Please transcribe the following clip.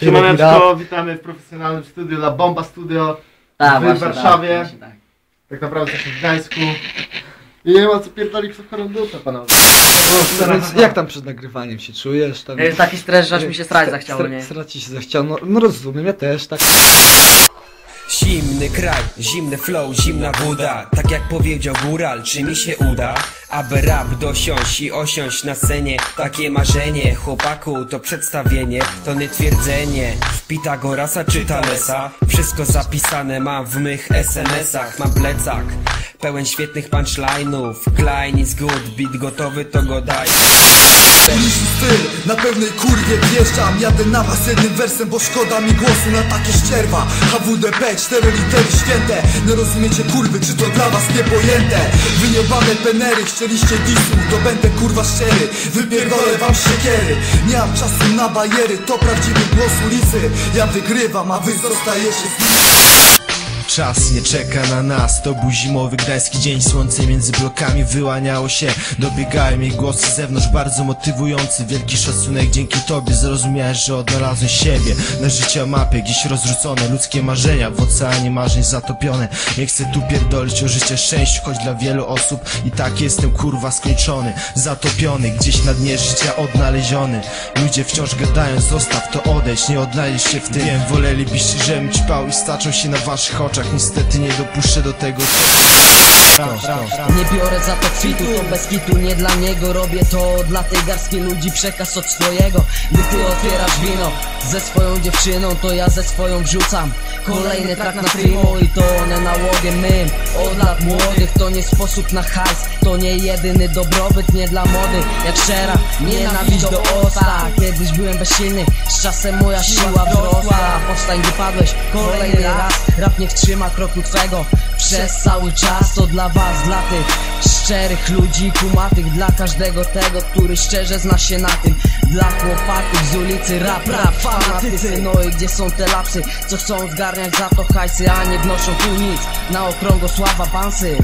Siemaneczko, witamy w profesjonalnym studiu La Bomba Studio Tak, w właśnie, Warszawie. Tak, właśnie tak. Tak naprawdę jesteśmy w Gdańsku I nie ma co pierdolić w chorą dupę, panowie No, więc jak tam przed nagrywaniem się czujesz? Tam, Jest taki stres, że aż mi się strać Stra- zachciało, nie? Strać się zachciało, no, no rozumiem, ja też tak. Zimny kraj, zimny flow, zimna woda. Tak jak powiedział góral, czy mi się uda? Aby rap dosiąść i osiąść na scenie. Takie marzenie, chłopaku, to przedstawienie. To nie twierdzenie Pitagorasa czy Talesa Wszystko zapisane mam w mych SMS-ach Mam plecak Pełen świetnych punchline'ów. Klein is good, beat gotowy to go daj Niższy styl, na pełnej kurwie wjeżdżam. Jadę na was jednym wersem, bo szkoda mi głosu na takie ścierwa. HWDP, cztery litery święte. Nie rozumiecie kurwy, czy to dla was niepojęte? Wyniebane penery, chcieliście disu To będę kurwa szczery, wypierdolę wam siekiery. Nie mam czasu na bajery, to prawdziwy głos ulicy. Ja wygrywam, a wy zostajecie z nim Czas nie czeka na nas, to był zimowy gdański dzień Słońce między blokami wyłaniało się. Dobiegają jej głosy z zewnątrz, bardzo motywujący. Wielki szacunek dzięki tobie Zrozumiałeś, że odnalazłem siebie. Na życia mapie, gdzieś rozrzucone Ludzkie marzenia w oceanie marzeń zatopione. Nie chcę tu pierdolić o życie szczęściu Choć dla wielu osób i tak jestem kurwa skończony. Zatopiony, gdzieś na dnie życia odnaleziony. Ludzie wciąż gadają, zostaw to odejść Nie odnajdziesz się w tym. Wiem, wolelibyście, żebym ćpał i staczał się na waszych oczach Niestety nie dopuszczę do tego Nie biorę za to kwitu, to bez kitu Nie dla niego robię to. Dla tej garstki ludzi przekaz od swojego. Gdy ty otwierasz wino Ze swoją dziewczyną To ja ze swoją wrzucam Kolejny trak na streamu I to one nałogiem mym. Od lat młodych To nie sposób na hajs To nie jedyny dobrobyt Nie dla mody. Jak szera Nienawiść do byłem bezsilny Z czasem moja siła wzrosła. Powstań gdy padłeś Kolejny raz. Rap niech trzyma kroku twego Przez cały czas. To dla was Dla tych szczerych ludzi Kumatych Dla każdego tego Który szczerze zna się na tym. Dla chłopaków z ulicy Rap, rap, fanatycy. No i gdzie są te lapsy? Co chcą zgarniać za to hajsy A nie wnoszą tu nic. Na okrągło sława pansy